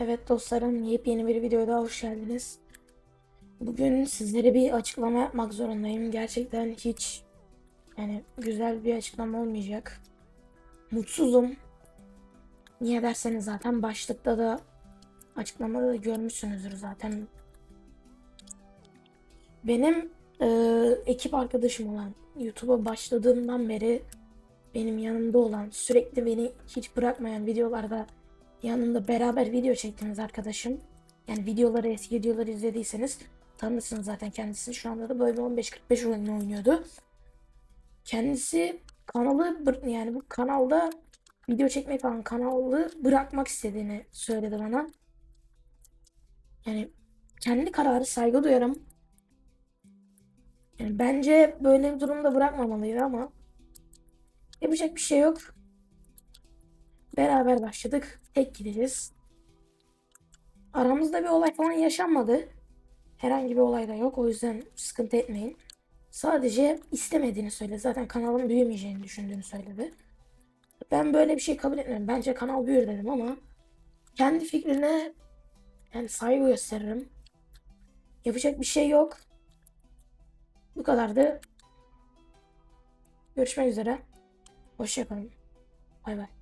Evet dostlarım, yepyeni bir videoya daha hoş geldiniz. Bugün sizlere bir açıklama yapmak zorundayım. Gerçekten hiç yani güzel bir açıklama olmayacak. Mutsuzum. Niye derseniz zaten başlıkta da açıklamada da görmüşsünüzdür zaten. Benim e, ekip arkadaşım olan YouTube'a başladığımdan beri benim yanımda olan sürekli beni hiç bırakmayan videolarda yanımda beraber video çektiğimiz arkadaşım. Yani videoları eski videoları izlediyseniz tanırsınız zaten kendisini. Şu anda da böyle 15-45 oyunu oynuyordu. Kendisi kanalı yani bu kanalda video çekmeyi falan kanalı bırakmak istediğini söyledi bana. Yani kendi kararı saygı duyarım. Yani bence böyle bir durumda bırakmamalıydı ama yapacak bir şey yok. Beraber başladık. Tek gideceğiz. Aramızda bir olay falan yaşanmadı. Herhangi bir olay da yok. O yüzden sıkıntı etmeyin. Sadece istemediğini söyledi. Zaten kanalın büyümeyeceğini düşündüğünü söyledi. Ben böyle bir şey kabul etmiyorum. Bence kanal büyür dedim ama kendi fikrine yani saygı gösteririm. Yapacak bir şey yok. Bu kadardı. Görüşmek üzere. Hoşçakalın. Bay bay.